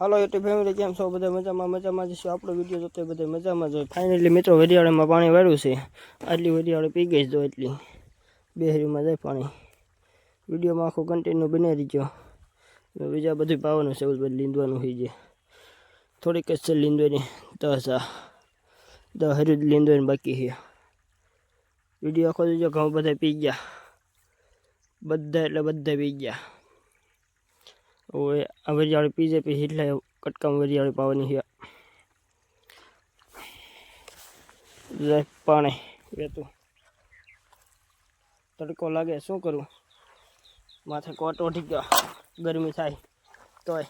હાલો YouTube family કેમ છો? બધા મજામાં મજામાં જશું આપણો વીડિયો જોતો બધા મજામાં જોઈએ ફાઇનલી મિત્રો, વરિયાળામાં પાણી વાળ્યું છે. આટલી વરિયાળો પી ગઈ જો એટલી. બે હરીમાં જાય પાણી. વિડીયોમાં આખું કન્ટિન્યુ બનાવી દીધો બીજા બધું પાવાનું છે, બધું લીંદવાનું થઈ જાય થોડીક જ છે લીંદવાની. દસ, આ. દસ હરી લીંદવાની બાકી છે. વીડિયો આખો જોજો ઘઉં બધા પી ગયા. બધા એટલે બધા પી ગયા. હવે આ વરિયાળી પી જાય પછી એટલે કટકામાં વરિયાળી પાવાની છે જાય પાણી વેતું તડકો લાગે શું કરું માથે કોટ ઉઠી ગયો ગરમી થાય તોય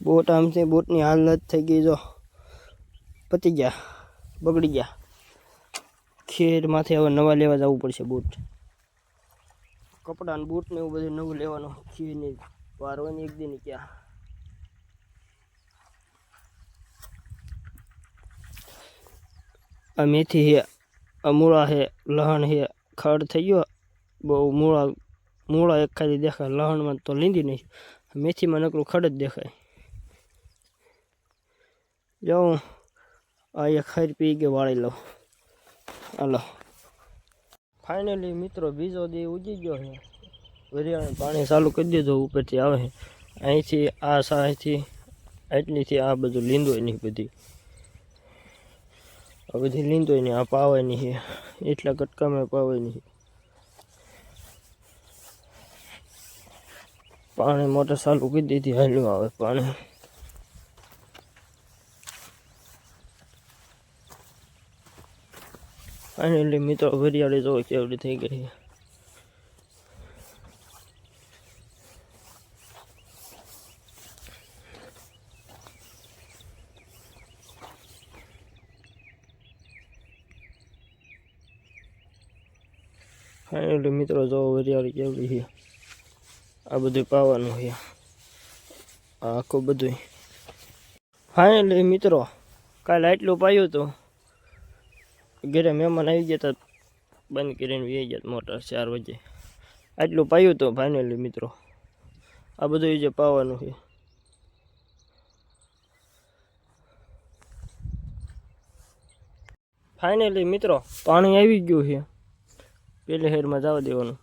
બોટ આમ છે બોટની હાલત થઈ ગઈ જો પતી ગયા બગડી ગયા ખેર માથે હવે નવા લેવા જવું પડશે બૂટ કપડાં ને બૂટ ને એવું બધું નવું લેવાનું ખીરની વારવાની એક દિન ક્યાં. આ મેથી છે આ મૂળા છે લહણ છે ખડ થઈ ગયો. બહુ મૂળા મૂળા એક ખાલી દેખાય, લહણમાં તો લીંદી નહીં. મેથીમાં નકરું ખડ જ દેખાય. જાઉં, આ એક ખર પી કે વાળી લઉં. હાલો. ફાઇનલી મિત્રો બીજો દી ઉજી ગયો છે. વરિયાળે પાણી ચાલુ કરી દીધું, ઉપરથી આવે છે. અહીંથી આ સાહીથી આટલીથી આ બધું લીંદોય નહીં બધી. આ બધી લીંદોય નહીં, આ પાવે નહીં એટલા કટકામાં પાવે નહીં પાણી મોટર ચાલુ કરી દીધી, હાલ્યું આવે પાણી. ફાઇનલી મિત્રો વરિયાળી જો કેવડી થઈ ગઈ. ફાઇનલી મિત્રો, જો વરિયાળી કેવડી છે. આ બધું પાવાનું છે. આખું બધું ફાઇનલી મિત્રો, કાલે આટલું પાયું હતું. ઘરે મહેમાન આવી ગયા હતા બંધ કરીને વી ગયા મોટર ચાર વાગે. આટલું પાયું તો ફાઇનલી મિત્રો. આ બધું જે પાવાનું છે. ફાઇનલી મિત્રો, પાણી આવી ગયું છે. પેલે હેરમાં જવા દેવાનું.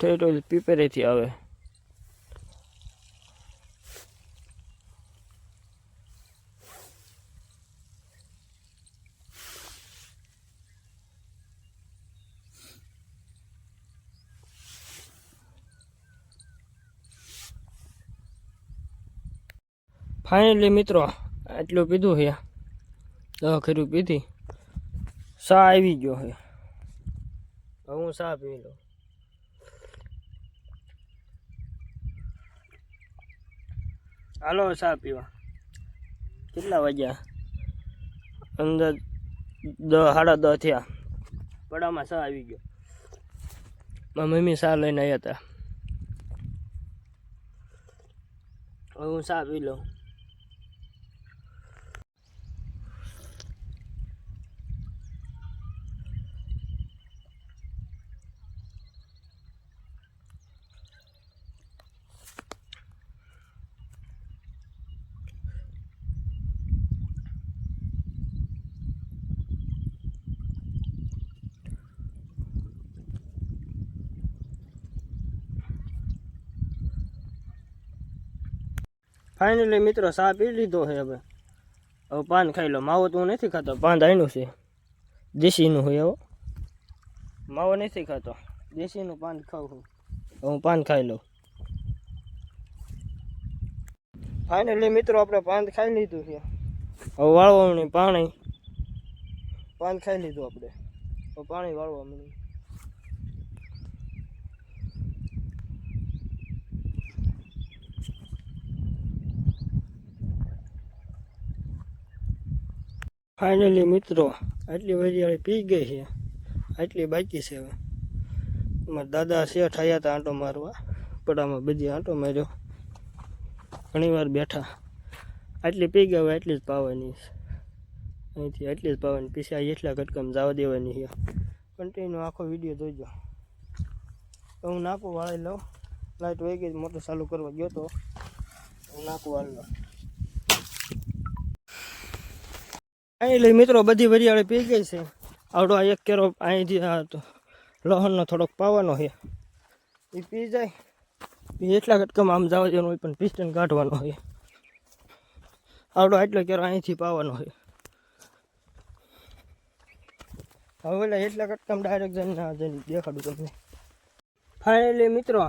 ઠેઠ પીપેરેથી આવે. ફાઇનલી મિત્રો, આટલું પીધું છે. દવા ખીરું પીધી. સા આવી ગયો છે. હું સા પી લઉં? હાલો, સા પીવા. કેટલા વાગ્યા? અંદર દ, સાડા દસ થયા. પડામાં સા આવી ગયો. મારા મમ્મી સા લઈને આવ્યા હતા. હવે હું સા પી લઉં? ફાઇનલી મિત્રો સા પી લીધો છે હવે? હવે પાન ખાઈ લો. માવો તો હું નથી ખાતો, પાન દાયનું છે. દેશીનું હોય એવો. માવો નથી ખાતો. દેશીનું પાન ખાઉં છું. હું પાન ખાઈ લઉં. ફાઇનલી મિત્રો આપણે પાન ખાઈ લીધું છે. હવે વાળવાની પાણી. પાન ખાઈ લીધું આપણે. પાણી વાળવા ફાઇનલી મિત્રો, આટલી વરિયાળી પી ગઈ છે. આટલી બાકી છે હવે. મારા દાદા શેઠ આવ્યા હતા આંટો મારવા પડામાં બધી આંટો માર્યો. ઘણી વાર બેઠા. આટલી પી ગયા હવે આટલી જ પાવાની અહીંથી આટલી જ પાવાની પીસા એટલા કટકામ જવા દેવાની છે. કન્ટિન્યુ આખો વીડિયો જોઈજો હું નાકું વાળી લઉં. લાઈટ વહી ગઈ, મોટર ચાલુ કરવા ગયો તો. હું નાકું વાળી લઉં. લઈ મિત્રો બધી વરિયાળી પી ગઈ છે. આવડો આ એક કેરો અહીંથી લહણનો થોડોક પાવાનો છે. એ પી જાય. એટલા કટકામાં આમ જવા દેવાનું હોય પણ પિસ્ટન કાઢવાનો હોય આવડો આટલો કેરો અહીંથી પાવાનો હોય હવે એટલે એટલા કટકામાં ડાયરેક્ટ જઈને જઈને દેખાડું તમને. ફાઇનલી મિત્રો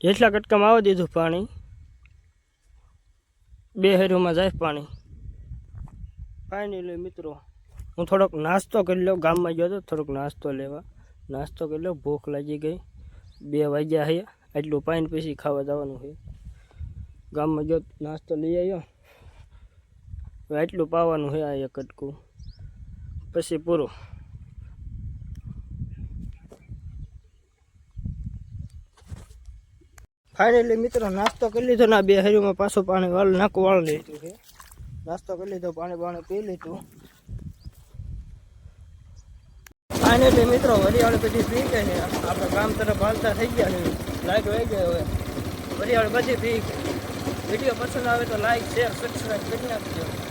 એટલા કટકામાં આવવા દીધું પાણી. બે હેરોમાં જાય પાણી. ફાઇનલી મિત્રો, હું થોડોક નાસ્તો કરી લઉં, ગામમાં ગયો હતો થોડોક નાસ્તો લેવા. નાસ્તો કરી લઉં, ભૂખ લાગી ગઈ. બે વાગ્યા છે એટલું પાણી પછી ખાવા જવાનું છે ગામમાં ગયો, નાસ્તો લઈ આવ્યો. હવે આટલું પાવાનું છે આ એક કટકું પછી પૂરું. ફાઇનલી મિત્રો, નાસ્તો કરી લીધો ના બે હરીમાં પાછું પાણી વાળ નાખું, વાળ લીધું છે નાસ્તો કરી લીધો, પાણી પાણી પી લીધું. ફાઇનલી મિત્રો વરિયાળી બધી પી ગઈ છે આપણે ગામ તરફ હાલતા થઈ ગયા છે. લાઈટ વહી ગઈ હવે. વરિયાળી બધી પી વીડિયો પસંદ આવે તો લાઈક શેર સબસ્ક્રાઈબ કરી નાખજો.